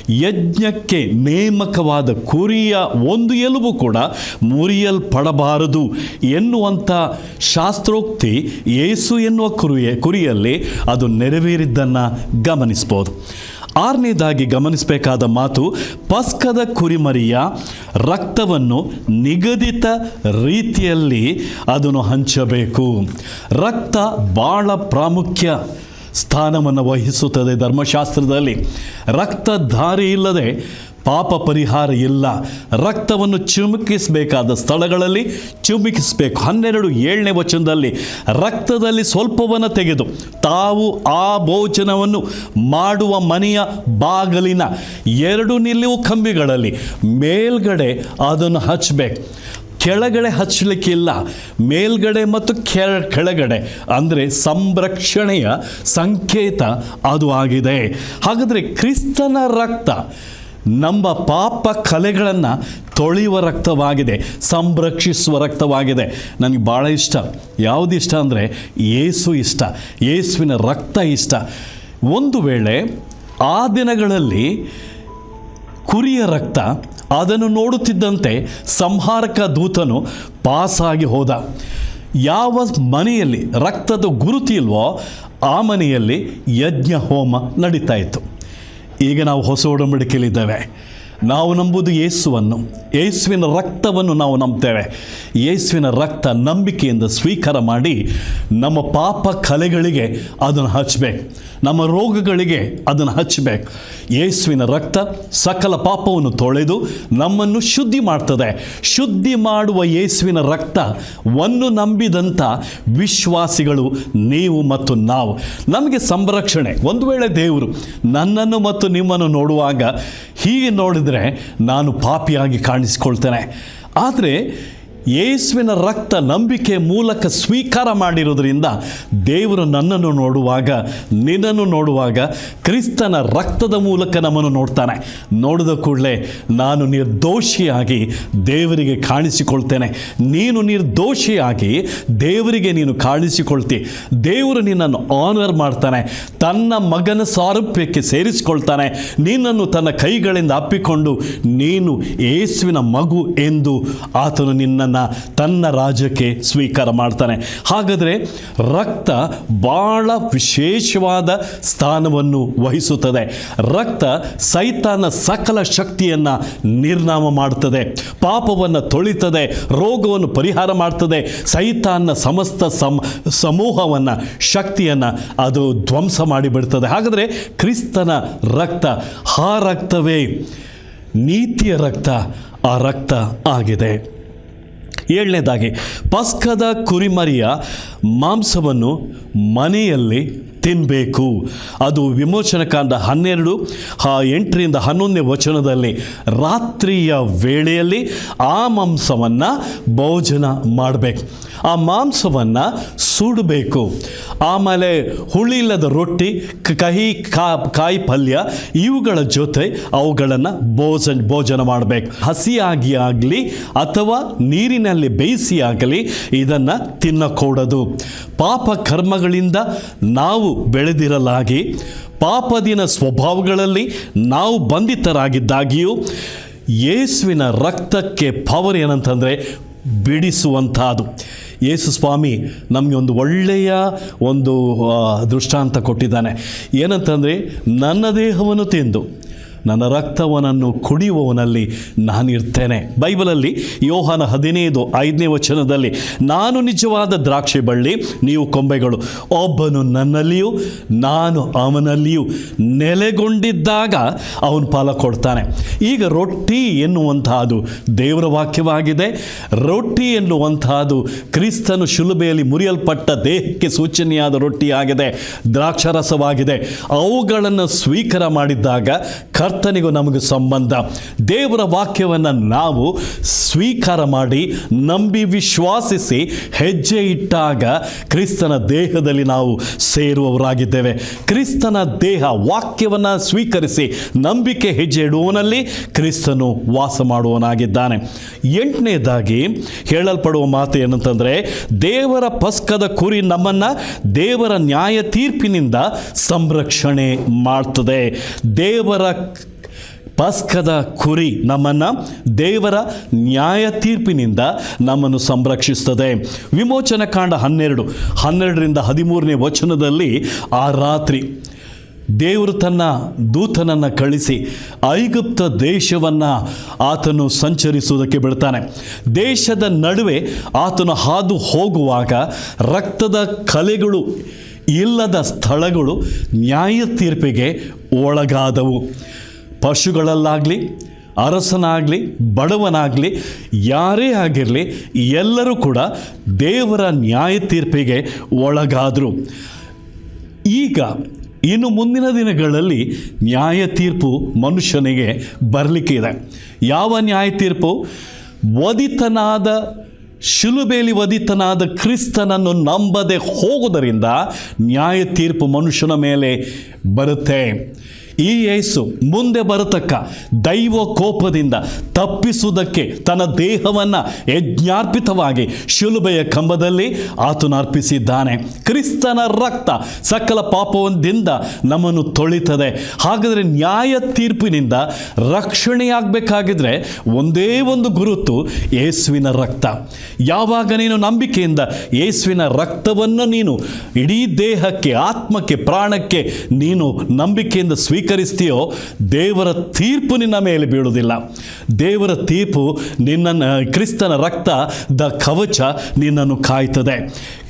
Speaker 1: ಯಜ್ಞಕ್ಕೆ ನೇಮಕವಾದ ಕುರಿಯ ಒಂದು ಎಲುಬು ಕೂಡ ಮುರಿಯಲ್ಪಡಬಾರದು ಎನ್ನುವಂಥ ಶಾಸ್ತ್ರೋಕ್ತಿ ಯೇಸು ಎನ್ನುವ ಕುರಿಯ ಕುರಿಯಲ್ಲಿ ಅದು ನೆರವೇರಿದ್ದನ್ನು ಗಮನಿಸ್ಬೋದು. ಆರನೇದಾಗಿ ಗಮನಿಸಬೇಕಾದ ಮಾತು ಪಸ್ಕದ ಕುರಿಮರಿಯ ರಕ್ತವನ್ನು ನಿಗದಿತ ರೀತಿಯಲ್ಲಿ ಅದನ್ನು ಹಂಚಬೇಕು. ರಕ್ತ ಭಾಳ ಪ್ರಾಮುಖ್ಯ ಸ್ಥಾನವನ್ನು ವಹಿಸುತ್ತದೆ ಧರ್ಮಶಾಸ್ತ್ರದಲ್ಲಿ. ರಕ್ತಧಾರಿ ಇಲ್ಲದೆ ಪಾಪ ಪರಿಹಾರ ಇಲ್ಲ. ರಕ್ತವನ್ನು ಚಿಮುಕಿಸಬೇಕಾದ ಸ್ಥಳಗಳಲ್ಲಿ ಚಿಮುಕಿಸಬೇಕು. ಹನ್ನೆರಡು ಏಳನೇ ವಚನದಲ್ಲಿ ರಕ್ತದಲ್ಲಿ ಸ್ವಲ್ಪವನ್ನು ತೆಗೆದು ತಾವು ಆ ಭೋಜನವನ್ನು ಮಾಡುವ ಮನೆಯ ಬಾಗಿಲಿನ ಎರಡು ನಿಲುವು ಕಂಬಿಗಳಲ್ಲಿ ಮೇಲ್ಗಡೆ ಅದನ್ನು ಹಚ್ಚಬೇಕು ಕೆಳಗಡೆ ಹಚ್ಚಲಿಕ್ಕಿಲ್ಲ ಮೇಲ್ಗಡೆ ಮತ್ತು ಕೆಳ, ಕೆಳಗಡೆ ಅಂದರೆ ಸಂರಕ್ಷಣೆಯ ಸಂಕೇತ ಅದು ಆಗಿದೆ. ಹಾಗಾದರೆ ಕ್ರಿಸ್ತನ ರಕ್ತ ನಮ್ಮ ಪಾಪ ಕಲೆಗಳನ್ನು ತೊಳೆಯುವ ರಕ್ತವಾಗಿದೆ, ಸಂರಕ್ಷಿಸುವ ರಕ್ತವಾಗಿದೆ. ನನಗೆ ಭಾಳ ಇಷ್ಟ. ಯಾವುದು ಇಷ್ಟ ಅಂದರೆ ಏಸು ಇಷ್ಟ, ಏಸುವಿನ ರಕ್ತ ಇಷ್ಟ. ಒಂದು ವೇಳೆ ಆ ದಿನಗಳಲ್ಲಿ ಕುರಿಯ ರಕ್ತ ಅದನ್ನು ನೋಡುತ್ತಿದ್ದಂತೆ ಸಂಹಾರಕ ದೂತನು ಪಾಸಾಗಿ ಹೋದ. ಯಾವ ಮನೆಯಲ್ಲಿ ರಕ್ತದ ಗುರುತಿಲ್ವೋ ಆ ಮನೆಯಲ್ಲಿ ಯಜ್ಞ ಹೋಮ ನಡೀತಾ ಇತ್ತು. ಈಗ ನಾವು ಹೊಸ ಒಡಂಬಡಿಕೆಯಲ್ಲಿದ್ದೇವೆ. ನಾವು ನಂಬುದು ಯೇಸುವನ್ನು. ಯೇಸುವಿನ ರಕ್ತವನ್ನು ನಾವು ನಂಬ್ತೇವೆ. ಯೇಸುವಿನ ರಕ್ತ ನಂಬಿಕೆಯಿಂದ ಸ್ವೀಕಾರ ಮಾಡಿ ನಮ್ಮ ಪಾಪ ಕಲೆಗಳಿಗೆ ಅದನ್ನು ಹಚ್ಚಬೇಕು. ನಮ್ಮ ರೋಗಗಳಿಗೆ ಅದನ್ನು ಹಚ್ಚಬೇಕು. ಯೇಸುವಿನ ರಕ್ತ ಸಕಲ ಪಾಪವನ್ನು ತೊಳೆದು ನಮ್ಮನ್ನು ಶುದ್ಧಿ ಮಾಡ್ತದೆ. ಶುದ್ಧಿ ಮಾಡುವ ಯೇಸುವಿನ ರಕ್ತವನ್ನು ನಂಬಿದಂಥ ವಿಶ್ವಾಸಿಗಳು ನೀವು ಮತ್ತು ನಾವು. ನಮಗೆ ಸಂರಕ್ಷಣೆ. ಒಂದು ವೇಳೆ ದೇವರು ನನ್ನನ್ನು ಮತ್ತು ನಿಮ್ಮನ್ನು ನೋಡುವಾಗ ಹೀಗೆ ನೋಡಿದರೆ ನಾನು ಪಾಪಿಯಾಗಿ ಕಾಣಿಸ್ಕೊಳ್ತೇನೆ. ಆದರೆ ಯೇಸುವಿನ ರಕ್ತ ನಂಬಿಕೆ ಮೂಲಕ ಸ್ವೀಕಾರ ಮಾಡಿರೋದ್ರಿಂದ ದೇವರು ನನ್ನನ್ನು ನೋಡುವಾಗ, ನಿನ್ನನ್ನು ನೋಡುವಾಗ ಕ್ರಿಸ್ತನ ರಕ್ತದ ಮೂಲಕ ನಮ್ಮನ್ನು ನೋಡ್ತಾನೆ. ನೋಡಿದ ಕೂಡಲೇ ನಾನು ನಿರ್ದೋಷಿಯಾಗಿ ದೇವರಿಗೆ ಕಾಣಿಸಿಕೊಳ್ತೇನೆ. ನೀನು ನಿರ್ದೋಷಿಯಾಗಿ ದೇವರಿಗೆ ನೀನು ಕಾಣಿಸಿಕೊಳ್ತಿ. ದೇವರು ನಿನ್ನನ್ನು ಆನರ್ ಮಾಡ್ತಾನೆ. ತನ್ನ ಮಗನ ಸಾರೂಪ್ಯಕ್ಕೆ ಸೇರಿಸಿಕೊಳ್ತಾನೆ. ನಿನ್ನನ್ನು ತನ್ನ ಕೈಗಳಿಂದ ಅಪ್ಪಿಕೊಂಡು ನೀನು ಯೇಸುವಿನ ಮಗು ಎಂದು ಆತನು ನಿನ್ನನ್ನು ತನ್ನ ರಾಜ್ಯಕ್ಕೆ ಸ್ವೀಕಾರ ಮಾಡ್ತಾನೆ. ಹಾಗಾದರೆ ರಕ್ತ ಭಾಳ ವಿಶೇಷವಾದ ಸ್ಥಾನವನ್ನು ವಹಿಸುತ್ತದೆ. ರಕ್ತ ಸೈತಾನ ಸಕಲ ಶಕ್ತಿಯನ್ನು ನಿರ್ನಾಮ ಮಾಡುತ್ತದೆ ಪಾಪವನ್ನು ತೊಳಿತದೆ, ರೋಗವನ್ನು ಪರಿಹಾರ ಮಾಡ್ತದೆ. ಸೈತಾನ ಸಮಸ್ತ ಸಮ, ಸಮೂಹವನ್ನು, ಶಕ್ತಿಯನ್ನು ಅದು ಧ್ವಂಸ ಮಾಡಿಬಿಡ್ತದೆ. ಹಾಗಾದರೆ ಕ್ರಿಸ್ತನ ರಕ್ತ, ಆ ರಕ್ತವೇ ನೀತಿಯ ರಕ್ತ, ಆ ರಕ್ತ ಆಗಿದೆ. ಏಳನೇದಾಗಿ ಪಸ್ಕದ ಕುರಿಮರಿಯ ಮಾಂಸವನ್ನು ಮನೆಯಲ್ಲಿ ತಿನ್ನಬೇಕು ಅದು ವಿಮೋಚನಕಾಂಡ ಹನ್ನೆರಡು, ಆ ಎಂಟರಿಂದ ಹನ್ನೊಂದನೇ ವಚನದಲ್ಲಿ ರಾತ್ರಿಯ ವೇಳೆಯಲ್ಲಿ ಆ ಮಾಂಸವನ್ನು ಭೋಜನ ಮಾಡಬೇಕು. ಆ ಮಾಂಸವನ್ನು ಸುಡಬೇಕು. ಆಮೇಲೆ ಹುಳಿಲ್ಲದ ರೊಟ್ಟಿ ಕಹಿ, ಕಾ ಕಾಯಿ ಪಲ್ಯ ಇವುಗಳ ಜೊತೆ ಅವುಗಳನ್ನು ಭೋಜನ ಭೋಜನ ಮಾಡಬೇಕು. ಹಸಿಯಾಗಿ ಆಗಲಿ ಅಥವಾ ನೀರಿನಲ್ಲಿ ಬೇಯಿಸಿ ಆಗಲಿ ಇದನ್ನು ತಿನ್ನಕೂಡದು. ಪಾಪ ಕರ್ಮಗಳಿಂದ ನಾವು ಬೆಳೆದಿರಲಾಗಿ, ಪಾಪದಿನ ಸ್ವಭಾವಗಳಲ್ಲಿ ನಾವು ಬಂಧಿತರಾಗಿದ್ದಾಗಿಯೂ, ಯೇಸುವಿನ ರಕ್ತಕ್ಕೆ ಪವರ್ ಏನಂತಂದರೆ ಬಿಡಿಸುವಂಥದ್ದು ಯೇಸು ಸ್ವಾಮಿ ನಮಗೆ ಒಂದು ಒಳ್ಳೆಯ ಒಂದು ದೃಷ್ಟಾಂತ ಕೊಟ್ಟಿದ್ದಾನೆ. ಏನಂತಂದರೆ, ನನ್ನ ದೇಹವನ್ನು ತಿಂದು ನನ್ನ ರಕ್ತವನನ್ನು ಕುಡಿಯುವವನಲ್ಲಿ ನಾನಿರ್ತೇನೆ. ಬೈಬಲಲ್ಲಿ ಯೋಹನ ಹದಿನೈದು ಐದನೇ ವಚನದಲ್ಲಿ, ನಾನು ನಿಜವಾದ ದ್ರಾಕ್ಷಿ ಬಳ್ಳಿ, ನೀವು ಕೊಂಬೆಗಳು. ಒಬ್ಬನು ನನ್ನಲ್ಲಿಯೂ, ನಾನು ಅವನಲ್ಲಿಯೂ ನೆಲೆಗೊಂಡಿದ್ದಾಗ ಅವನು ಫಲ ಕೊಡ್ತಾನೆ. ಈಗ ರೊಟ್ಟಿ ಎನ್ನುವಂತಹದ್ದು ದೇವರ ವಾಕ್ಯವಾಗಿದೆ. ರೊಟ್ಟಿ ಎನ್ನುವಂತಹದ್ದು ಕ್ರಿಸ್ತನು ಶಿಲುಬೆಯಲ್ಲಿ ಮುರಿಯಲ್ಪಟ್ಟ ದೇಹಕ್ಕೆ ಸೂಚನೆಯಾದ ರೊಟ್ಟಿಯಾಗಿದೆ. ದ್ರಾಕ್ಷರಸವಾಗಿದೆ. ಅವುಗಳನ್ನು ಸ್ವೀಕಾರ ಮಾಡಿದ್ದಾಗ ಕರ್ತನಿಗೂ ನಮಗೆ ಸಂಬಂಧ. ದೇವರ ವಾಕ್ಯವನ್ನು ನಾವು ಸ್ವೀಕಾರ ಮಾಡಿ ನಂಬಿ ವಿಶ್ವಾಸಿಸಿ ಹೆಜ್ಜೆ ಇಟ್ಟಾಗ ಕ್ರಿಸ್ತನ ದೇಹದಲ್ಲಿ ನಾವು ಸೇರುವವರಾಗಿದ್ದೇವೆ. ಕ್ರಿಸ್ತನ ದೇಹ ವಾಕ್ಯವನ್ನು ಸ್ವೀಕರಿಸಿ ನಂಬಿಕೆ ಹೆಜ್ಜೆ ಇಡುವವನಲ್ಲಿ ಕ್ರಿಸ್ತನು ವಾಸ ಮಾಡುವವನಾಗಿದ್ದಾನೆ. ಎಂಟನೇದಾಗಿ ಹೇಳಲ್ಪಡುವ ಮಾತು ಏನಂತಂದರೆ, ದೇವರ ಪಸ್ಕದ ಕುರಿ ನಮ್ಮನ್ನು ದೇವರ ನ್ಯಾಯ ತೀರ್ಪಿನಿಂದ ಸಂರಕ್ಷಣೆ ಮಾಡ್ತದೆ. ದೇವರ ಪಸ್ಕದ ಕುರಿ ನಮ್ಮನ್ನು ದೇವರ ನ್ಯಾಯ ತೀರ್ಪಿನಿಂದ ನಮ್ಮನ್ನು ಸಂರಕ್ಷಿಸ್ತದೆ ವಿಮೋಚನ ಕಾಂಡ ಹನ್ನೆರಡು, ಹನ್ನೆರಡರಿಂದ ಹದಿಮೂರನೇ ವಚನದಲ್ಲಿ ಆ ರಾತ್ರಿ ದೇವರು ತನ್ನ ದೂತನನ್ನು ಕಳಿಸಿ ಐಗುಪ್ತ ದೇಶವನ್ನು ಆತನು ಸಂಚರಿಸುವುದಕ್ಕೆ ಬಿಡ್ತಾನೆ ದೇಶದ ನಡುವೆ ಆತನು ಹಾದು ಹೋಗುವಾಗ ರಕ್ತದ ಕಲೆಗಳು ಇಲ್ಲದ ಸ್ಥಳಗಳು ನ್ಯಾಯ ತೀರ್ಪಿಗೆ ಒಳಗಾದವು. ಪಶುಗಳಲ್ಲಾಗಲಿ, ಅರಸನಾಗಲಿ, ಬಡವನಾಗಲಿ, ಯಾರೇ ಆಗಿರಲಿ, ಎಲ್ಲರೂ ಕೂಡ ದೇವರ ನ್ಯಾಯ ತೀರ್ಪಿಗೆ ಒಳಗಾದರು. ಈಗ ಇನ್ನು ಮುಂದಿನ ದಿನಗಳಲ್ಲಿ ನ್ಯಾಯ ತೀರ್ಪು ಮನುಷ್ಯನಿಗೆ ಬರಲಿಕ್ಕೆ ಇದೆ. ಯಾವ ನ್ಯಾಯ ತೀರ್ಪು? ವದಿತನಾದ, ಶಿಲುಬೇಲಿ ವದಿತನಾದ ಕ್ರಿಸ್ತನನ್ನು ನಂಬದೆ ಹೋಗುವುದರಿಂದ ನ್ಯಾಯ ತೀರ್ಪು ಮನುಷ್ಯನ ಮೇಲೆ ಬರುತ್ತೆ. ಈ ಯೇಸು ಮುಂದೆ ಬರತಕ್ಕ ದೈವ ಕೋಪದಿಂದ ತಪ್ಪಿಸುವುದಕ್ಕೆ ತನ್ನ ದೇಹವನ್ನು ಯಜ್ಞಾರ್ಪಿತವಾಗಿ ಶಿಲುಬೆಯ ಕಂಬದಲ್ಲಿ ಆತನರ್ಪಿಸಿದ್ದಾನೆ. ಕ್ರಿಸ್ತನ ರಕ್ತ ಸಕಲ ಪಾಪವೊಂದಿಂದ ನಮ್ಮನ್ನು ತೊಳಿತದೆ. ಹಾಗಾದರೆ ನ್ಯಾಯ ತೀರ್ಪಿನಿಂದ ರಕ್ಷಣೆಯಾಗಬೇಕಾಗಿದ್ರೆ ಒಂದೇ ಒಂದು ಗುರುತು ಯೇಸುವಿನ ರಕ್ತ. ಯಾವಾಗ ನೀನು ನಂಬಿಕೆಯಿಂದ ಯೇಸುವಿನ ರಕ್ತವನ್ನು ನೀನು ಇಡೀ ದೇಹಕ್ಕೆ, ಆತ್ಮಕ್ಕೆ, ಪ್ರಾಣಕ್ಕೆ ನೀನು ನಂಬಿಕೆಯಿಂದ ಸ್ವೀಕರಿಸ್ತೀಯೋ, ದೇವರ ತೀರ್ಪು ನಿನ್ನ ಮೇಲೆ ಬೀಳುವುದಿಲ್ಲ. ದೇವರ ತೀರ್ಪು ನಿನ್ನನ್ನು, ಕ್ರಿಸ್ತನ ರಕ್ತ ದ ಕವಚ ನಿನ್ನನ್ನು ಕಾಯ್ತದೆ.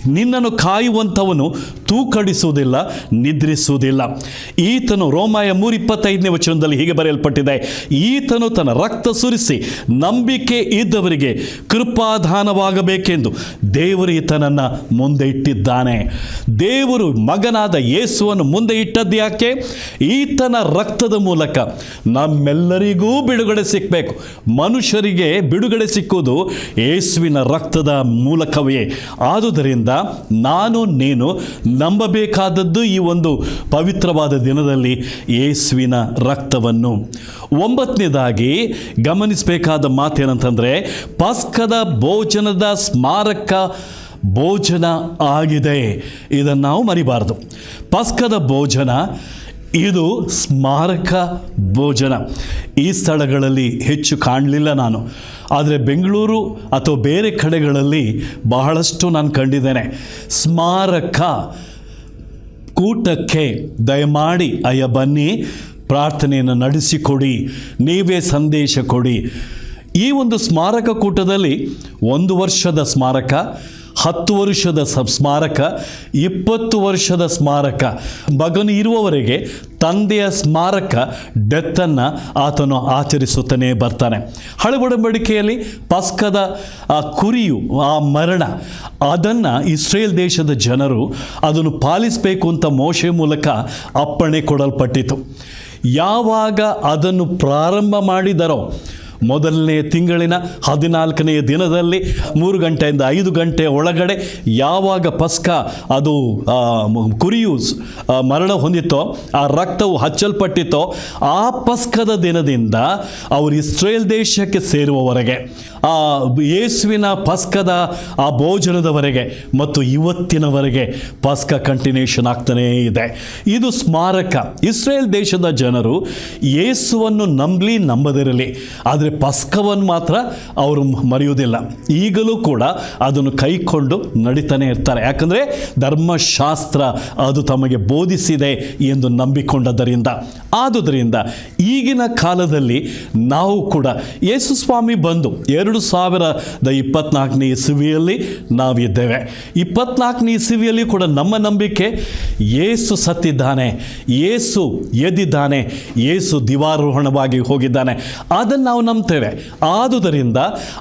Speaker 1: ನಿನ್ನನ್ನು ಕಾಯುವಂಥವನು ತೂಕಡಿಸುವುದಿಲ್ಲ, ನಿದ್ರಿಸುವುದಿಲ್ಲ. ಈತನು ರೋಮಾಯ ಮೂರಿಪ್ಪತ್ತೈದನೇ ವಚನದಲ್ಲಿ ಹೀಗೆ ಬರೆಯಲ್ಪಟ್ಟಿದೆ, ಈತನು ತನ್ನ ರಕ್ತ ಸುರಿಸಿ ನಂಬಿಕೆ ಇದ್ದವರಿಗೆ ಕೃಪಾಧಾನವಾಗಬೇಕೆಂದು ದೇವರು ಈತನನ್ನು ಮುಂದೆ ಇಟ್ಟಿದ್ದಾನೆ. ದೇವರು ಮಗನಾದ ಯೇಸುವನ್ನು ಮುಂದೆ ಇಟ್ಟದ್ದು ಯಾಕೆ? ಈತನ ರಕ್ತದ ಮೂಲಕ ನಮ್ಮೆಲ್ಲರಿಗೂ ಬಿಡುಗಡೆ ಸಿಕ್ಕಬೇಕು ಮನುಷ್ಯರಿಗೆ ಬಿಡುಗಡೆ ಸಿಕ್ಕುವುದು ಯೇಸುವಿನ ರಕ್ತದ ಮೂಲಕವೇ. ಆದುದರಿಂದ ನಾನು, ನೀನು ನಂಬಬೇಕಾದದ್ದು ಈ ಒಂದು ಪವಿತ್ರವಾದ ದಿನದಲ್ಲಿ ಯೇಸುವಿನ ರಕ್ತವನ್ನು. ಒಂಬತ್ತನೇದಾಗಿ ಗಮನಿಸಬೇಕಾದ ಮಾತೇನಂತಂದರೆ, ಪಸ್ಕದ ಭೋಜನದ ಸ್ಮಾರಕ ಭೋಜನ ಆಗಿದೆ. ಇದನ್ನು ನಾವು ಮರಿಬಾರ್ದು. ಪಸ್ಕದ ಭೋಜನ ಇದು ಸ್ಮಾರಕ ಭೋಜನ. ಈ ಸ್ಥಳಗಳಲ್ಲಿ ಹೆಚ್ಚು ಕಾಣಲಿಲ್ಲ ನಾನು. ಆದರೆ ಬೆಂಗಳೂರು ಅಥವಾ ಬೇರೆ ಕಡೆಗಳಲ್ಲಿ ಬಹಳಷ್ಟು ನಾನು ಕಂಡಿದ್ದೇನೆ. ಸ್ಮಾರಕ ಕೂಟಕ್ಕೆ ದಯಮಾಡಿ, ಅಯ್ಯ ಬನ್ನಿ, ಪ್ರಾರ್ಥನೆಯನ್ನು ನಡೆಸಿಕೊಡಿ, ನೀವೇ ಸಂದೇಶ ಕೊಡಿ. ಈ ಒಂದು ಸ್ಮಾರಕ ಕೂಟದಲ್ಲಿ ಒಂದು ವರ್ಷದ ಸ್ಮಾರಕ ಹತ್ತು ವರ್ಷದ ಸ್ಮಾರಕ, ಇಪ್ಪತ್ತು ವರ್ಷದ ಸ್ಮಾರಕ. ಮಗನು ಇರುವವರೆಗೆ ತಂದೆಯ ಸ್ಮಾರಕ ಡೆತ್ತನ್ನು ಆತನು ಆಚರಿಸುತ್ತಾನೆ ಬರ್ತಾನೆ. ಹಳೆ ಒಡಂಬಡಿಕೆಯಲ್ಲಿ ಪಸ್ಕದ, ಆ, ಕುರಿಯು, ಆ ಮರಣ, ಅದನ್ನು ಇಸ್ರೇಲ್ ದೇಶದ ಜನರು ಅದನ್ನು ಪಾಲಿಸಬೇಕು ಅಂತ ಮೋಶೆ ಮೂಲಕ ಅಪ್ಪಣೆ ಕೊಡಲ್ಪಟ್ಟಿತು. ಯಾವಾಗ ಅದನ್ನು ಪ್ರಾರಂಭ ಮಾಡಿದರೋ ಮೊದಲನೇ ತಿಂಗಳಿನ ಹದಿನಾಲ್ಕನೆಯ ದಿನದಲ್ಲಿ ಮೂರು ಗಂಟೆಯಿಂದ ಐದು ಗಂಟೆ ಒಳಗಡೆ ಯಾವಾಗ ಪಸ್ಕ ಅದು ಕುರಿಯು ಮರಣ ಹೊಂದಿತ್ತೋ, ಆ ರಕ್ತವು ಹಚ್ಚಲ್ಪಟ್ಟಿತ್ತೋ, ಆ ಪಸ್ಕದ ದಿನದಿಂದ ಅವರು ಇಸ್ರೇಲ್ ದೇಶಕ್ಕೆ ಸೇರುವವರೆಗೆ. ಆ ಯೇಸುವಿನ ಪಸ್ಕದ ಆ ಭೋಜನದವರೆಗೆ ಮತ್ತು ಇವತ್ತಿನವರೆಗೆ ಪಸ್ಕ ಕಂಟಿನ್ಯೂಷನ್ ಆಗ್ತಾನೇ ಇದೆ. ಇದು ಸ್ಮಾರಕ. ಇಸ್ರೇಲ್ ದೇಶದ ಜನರು ಯೇಸುವನ್ನು ನಂಬಲಿ ನಂಬದಿರಲಿ, ಆದರೆ ಪಸ್ಕವನ್ನು ಮಾತ್ರ ಅವರು ಮರೆಯುವುದಿಲ್ಲ. ಈಗಲೂ ಕೂಡ ಅದನ್ನು ಕೈಕೊಂಡು ನಡೀತಾನೆ ಇರ್ತಾರೆ. ಯಾಕಂದರೆ ಧರ್ಮಶಾಸ್ತ್ರ ಅದು ತಮಗೆ ಬೋಧಿಸಿದೆ ಎಂದು ನಂಬಿಕೊಂಡದರಿಂದ. ಆದುದರಿಂದ ಈಗಿನ ಕಾಲದಲ್ಲಿ ನಾವು ಕೂಡ ಯೇಸು ಸ್ವಾಮಿ ಬಂದು ಎರಡು ಸಾವಿರದ ಇಪ್ಪತ್ನಾಲ್ಕನೇ ಇಸುವಿಯಲ್ಲಿ ನಾವಿದ್ದೇವೆ. ಇಪ್ಪತ್ನಾಲ್ಕನೇ ಇಸುವಿಯಲ್ಲಿ ಕೂಡ ನಮ್ಮ ನಂಬಿಕೆ ಏಸು ಸತ್ತಿದ್ದಾನೆ, ಏಸು ಎದ್ದಿದ್ದಾನೆ, ಏಸು ದಿವಾರೋಹಣವಾಗಿ ಹೋಗಿದ್ದಾನೆ. ಅದನ್ನು ನಾವು ನಂಬ್ತೇವೆ. ಆದುದರಿಂದ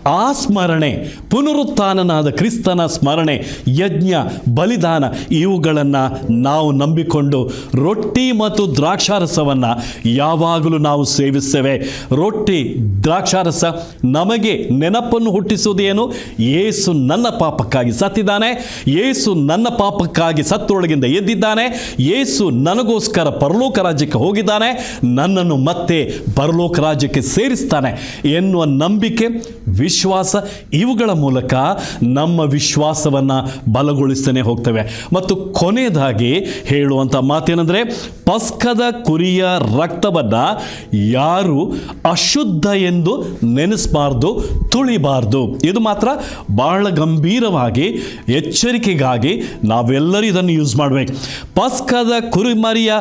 Speaker 1: ಆ ಸ್ಮರಣೆ, ಪುನರುತ್ಥಾನನಾದ ಕ್ರಿಸ್ತನ ಸ್ಮರಣೆ, ಯಜ್ಞ, ಬಲಿದಾನ, ಇವುಗಳನ್ನು ನಾವು ನಂಬಿಕೊಂಡು ರೊಟ್ಟಿ ಮತ್ತು ದ್ರಾಕ್ಷಾರಸವನ್ನು ಯಾವಾಗಲೂ ನಾವು ಸೇವಿಸ್ತೇವೆ ರೊಟ್ಟಿ, ದ್ರಾಕ್ಷಾರಸ ನಮಗೆ ನೆನಪನ್ನು ಹುಟ್ಟಿಸುವುದೇನು? ಏಸು ನನ್ನ ಪಾಪಕ್ಕಾಗಿ ಸತ್ತಿದ್ದಾನೆ. ಏಸು ನನ್ನ ಪಾಪಕ್ಕಾಗಿ ಸತ್ತೊಳಗಿಂದ ಎದ್ದಿದ್ದಾನೆ. ಏಸು ನನಗೋಸ್ಕರ ಪರಲೋಕ ರಾಜ್ಯಕ್ಕೆ ಹೋಗಿದ್ದಾನೆ. ನನ್ನನ್ನು ಮತ್ತೆ ಪರಲೋಕ ರಾಜ್ಯಕ್ಕೆ ಸೇರಿಸ್ತಾನೆ ಎನ್ನುವ ನಂಬಿಕೆ, ವಿಶ್ವಾಸ ಇವುಗಳ ಮೂಲಕ ನಮ್ಮ ವಿಶ್ವಾಸವನ್ನು ಬಲಗೊಳಿಸ್ತಾನೆ ಹೋಗ್ತವೆ. ಮತ್ತು ಕೊನೆಯದಾಗಿ ಹೇಳುವಂಥ ಮಾತೇನೆಂದರೆ, ಪಸ್ಕದ ಕುರಿಯ ರಕ್ತವನ್ನು ಯಾರು ಅಶುದ್ಧ ಎಂದು ನೆನೆಸಬಾರ್ದು ತುಳಿಬಾರ್ದು. ಇದು ಮಾತ್ರ ಬಹಳ ಗಂಭೀರವಾಗಿ ಎಚ್ಚರಿಕೆಗಾಗಿ ನಾವೆಲ್ಲರೂ ಇದನ್ನು ಯೂಸ್ ಮಾಡಬೇಕು. ಪಸ್ಕದ ಕುರಿಮರಿಯ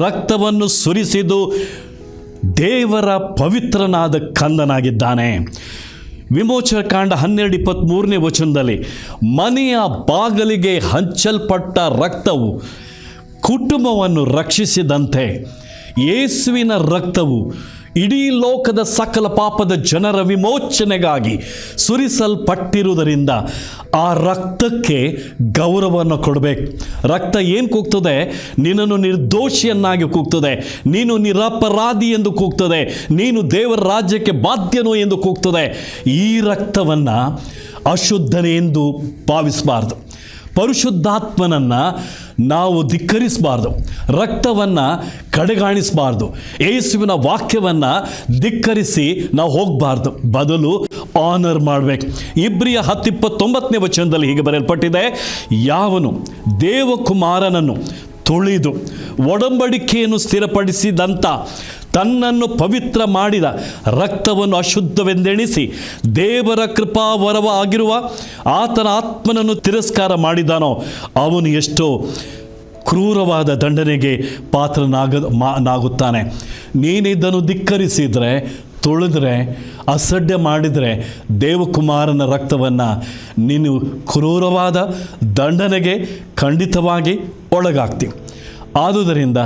Speaker 1: ರಕ್ತವನ್ನು ಸುರಿಸಿದು ದೇವರ ಪವಿತ್ರನಾದ ಕಂದನಾಗಿದ್ದಾನೆ. ವಿಮೋಚನ ಕಾಂಡ ಹನ್ನೆರಡು ಇಪ್ಪತ್ತ್ಮೂರನೇ ವಚನದಲ್ಲಿ, ಮನೆಯ ಬಾಗಲಿಗೆ ಹಂಚಲ್ಪಟ್ಟ ರಕ್ತವು ಕುಟುಂಬವನ್ನು ರಕ್ಷಿಸಿದಂತೆ, ಯೇಸುವಿನ ರಕ್ತವು ಇಡೀ ಲೋಕದ ಸಕಲ ಪಾಪದ ಜನರ ವಿಮೋಚನೆಗಾಗಿ ಸುರಿಸಲ್ಪಟ್ಟಿರುವುದರಿಂದ ಆ ರಕ್ತಕ್ಕೆ ಗೌರವವನ್ನು ಕೊಡಬೇಕು. ರಕ್ತ ಏನು ಕೂಗ್ತದೆ? ನಿನ್ನನ್ನು ನಿರ್ದೋಷಿಯನ್ನಾಗಿ ಕೂಗ್ತದೆ. ನೀನು ನಿರಪರಾಧಿ ಎಂದು ಕೂಗ್ತದೆ. ನೀನು ದೇವರ ರಾಜ್ಯಕ್ಕೆ ಬಾಧ್ಯನು ಎಂದು ಕೂಗ್ತದೆ. ಈ ರಕ್ತವನ್ನು ಅಶುದ್ಧನೆ ಎಂದು ಭಾವಿಸಬಾರ್ದು. ಪರಿಶುದ್ಧಾತ್ಮನನ್ನು ನಾವು ಧಿಕ್ಕರಿಸಬಾರ್ದು, ರಕ್ತವನ್ನು ಕಡೆಗಾಣಿಸಬಾರ್ದು, ಯೇಸುವಿನ ವಾಕ್ಯವನ್ನು ಧಿಕ್ಕರಿಸಿ ನಾವು ಹೋಗಬಾರ್ದು. ಬದಲು ಆನರ್ ಮಾಡಬೇಕು. ಇಬ್ರಿಯ ಹತ್ತಿಪ್ಪತ್ತೊಂಬತ್ತನೇ ವಚನದಲ್ಲಿ ಹೀಗೆ ಬರೆಯಲ್ಪಟ್ಟಿದೆ, ಯಾವನು ದೇವಕುಮಾರನನ್ನು ತುಳಿದು ಒಡಂಬಡಿಕೆಯನ್ನು ಸ್ಥಿರಪಡಿಸಿದಂಥ ತನ್ನನ್ನು ಪವಿತ್ರ ಮಾಡಿದ ರಕ್ತವನ್ನು ಅಶುದ್ಧವೆಂದೆಣಿಸಿ ದೇವರ ಕೃಪಾವರವ ಆಗಿರುವ ಆತನ ಆತ್ಮನನ್ನು ತಿರಸ್ಕಾರ ಮಾಡಿದಾನೋ, ಅವನು ಎಷ್ಟೋ ಕ್ರೂರವಾದ ದಂಡನೆಗೆ ಪಾತ್ರನಾಗ ನಾಗುತ್ತಾನೆ. ನೀನಿದ್ದನ್ನು ಧಿಕ್ಕರಿಸಿದರೆ, ತುಳಿದ್ರೆ, ಅಸಡ್ಡೆ ಮಾಡಿದರೆ ದೇವಕುಮಾರನ ರಕ್ತವನ್ನು ನೀನು ಕ್ರೂರವಾದ ದಂಡನೆಗೆ ಖಂಡಿತವಾಗಿ ಒಳಗಾಗ್ತಿ. ಆದುದರಿಂದ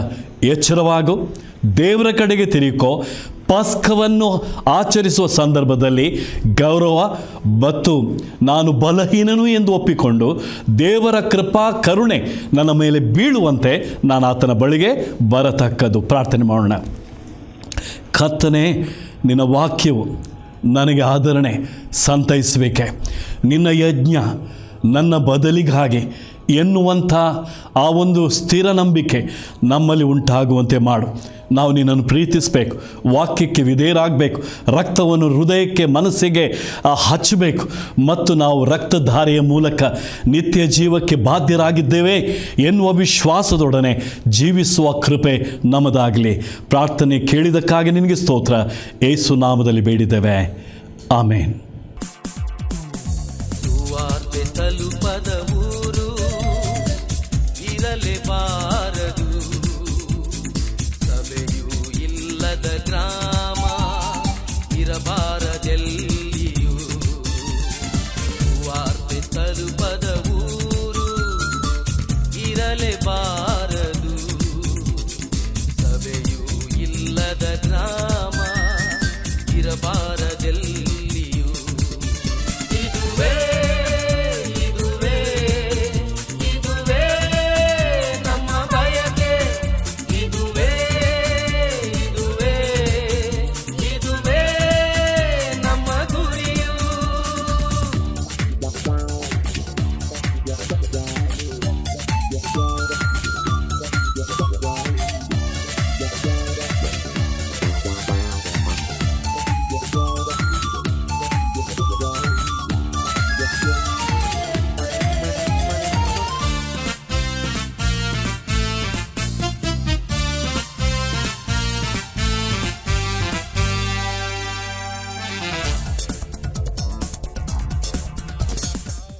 Speaker 1: ಎಚ್ಚರವಾಗು ದೇವರ ಕಡೆಗೆ ತಿರುಕೋ ಪಸ್ಕವನ್ನು ಆಚರಿಸುವ ಸಂದರ್ಭದಲ್ಲಿ ಗೌರವ ಮತ್ತು ನಾನು ಬಲಹೀನನು ಎಂದು ಒಪ್ಪಿಕೊಂಡು ದೇವರ ಕೃಪಾ, ಕರುಣೆ ನನ್ನ ಮೇಲೆ ಬೀಳುವಂತೆ ನಾನು ಆತನ ಬಳಿಗೆ ಬರತಕ್ಕದ್ದು. ಪ್ರಾರ್ಥನೆ ಮಾಡೋಣ. ಕತ್ತನೆ ನಿನ್ನ ವಾಕ್ಯವು ನನಗೆ ಆದರಣೆ ಸಂತೈಸಬೇಕೆ ನಿನ್ನ ಯಜ್ಞ ನನ್ನ ಬದಲಿಗಾಗಿ ಎನ್ನುವಂಥ ಆ ಒಂದು ಸ್ಥಿರ ನಂಬಿಕೆ ನಮ್ಮಲ್ಲಿ ಉಂಟಾಗುವಂತೆ ಮಾಡು. ನಾವು ನಿನ್ನನ್ನು ಪ್ರೀತಿಸಬೇಕು, ವಾಕ್ಯಕ್ಕೆ ವಿಧೇಯರಾಗಬೇಕು, ರಕ್ತವನ್ನು ಹೃದಯಕ್ಕೆ ಮನಸ್ಸಿಗೆ ಹಚ್ಚಬೇಕು ಮತ್ತು ನಾವು ರಕ್ತಧಾರೆಯ ಮೂಲಕ ನಿತ್ಯ ಜೀವಕ್ಕೆ ಬಾಧ್ಯರಾಗಿದ್ದೇವೆ ಎನ್ನುವ ವಿಶ್ವಾಸದೊಡನೆ ಜೀವಿಸುವ ಕೃಪೆ ನಮ್ಮದಾಗಲಿ ಪ್ರಾರ್ಥನೆ ಕೇಳಿದಕ್ಕಾಗಿ ನಿನಗೆ ಸ್ತೋತ್ರ. ಏಸು ನಾಮದಲ್ಲಿ ಬೇಡಿದ್ದೇವೆ. ಆಮೇನ್.